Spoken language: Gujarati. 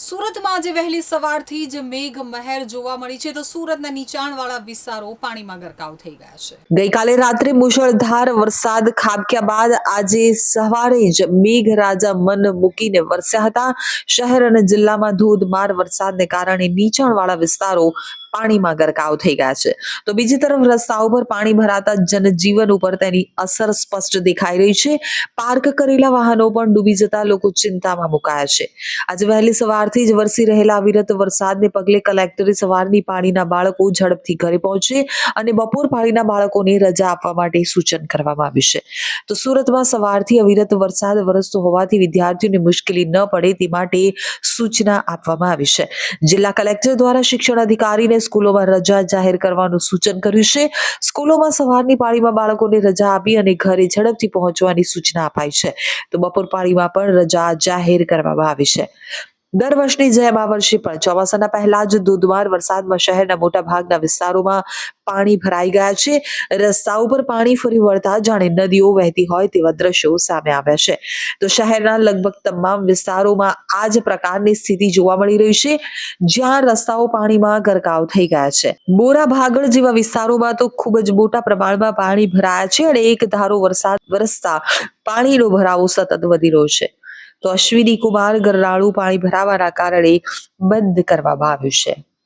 સુરતમાં આજે વહેલી સવારથી જ મેઘ મહેર જોવા મળી છે તો સુરતના નીચાણવાળા વિસ્તારો પાણીમાં ગરકાવ થઈ ગયા છે. ગઈકાલે રાત્રે મુશળધાર વરસાદ ખાબક્યા બાદ આજે સવારે જ મેઘરાજા મન મૂકીને વરસ્યા હતા. શહેર અને જિલ્લામાં ધોધમાર વરસાદને કારણે નીચાણવાળા વિસ્તારો પાણીમાં ગરકાવ થઈ ગયા છે. તો બીજી તરફ રસ્તાઓ પર પાણી ભરાતા જનજીવન ઉપર તેની અસર સ્પષ્ટ દેખાઈ રહી છે. પાર્ક કરેલા વાહનો પણ ડૂબી જતા લોકો ચિંતામાં મુકાયા છે. આજે વહેલી સવારથી જ વરસી રહેલા અવિરત વરસાદને પગલે કલેક્ટરે સવારની પાણીના બાળકો ઝડપથી ઘરે પહોંચે અને બપોર પાણીના બાળકોને રજા આપવા માટે સૂચન કરવામાં આવ્યું છે. તો સુરતમાં સવારથી અવિરત વરસાદ વરસતો હોવાથી વિદ્યાર્થીઓને મુશ્કેલી ન પડે તે માટે સૂચના આપવામાં આવી છે. જિલ્લા કલેક્ટર દ્વારા શિક્ષણ અધિકારીને સ્કૂલોમાં રજા જાહેર કરવાનું સૂચન કર્યું છે. સ્કૂલોમાં સવારની પાળીમાં બાળકોને રજા આપી અને ઘરે ઝડપથી પહોંચવાની સૂચના અપાઈ છે. તો બપોર પાળીમાં પણ રજા જાહેર કરવામાં આવી છે. દર વર્ષની જેમ આ વર્ષે પણ ચોમાસાના પહેલા જ ધોધમાર વરસાદમાં શહેરના મોટા ભાગના વિસ્તારોમાં પાણી ભરાઈ ગયા છે. રસ્તા ઉપર પાણી ફરી વળતા જાણે નદીઓ વહેતી હોય તેવા દ્રશ્યો સામે આવ્યા છે. તો શહેરના લગભગ તમામ વિસ્તારોમાં આ જ પ્રકારની સ્થિતિ જોવા મળી રહી છે, જ્યાં રસ્તાઓ પાણીમાં ગરકાવ થઈ ગયા છે. બોરા ભાગળ જેવા વિસ્તારોમાં તો ખૂબ જ મોટા પ્રમાણમાં પાણી ભરાયા છે અને એક ધારો વરસાદ વરસતા પાણીનો ભરાવો સતત વધી રહ્યો છે. તો અશ્વિની કુમાર ગરનાળું પાણી ભરાવાના કારણે બંધ કરવામાં આવ્યું છે.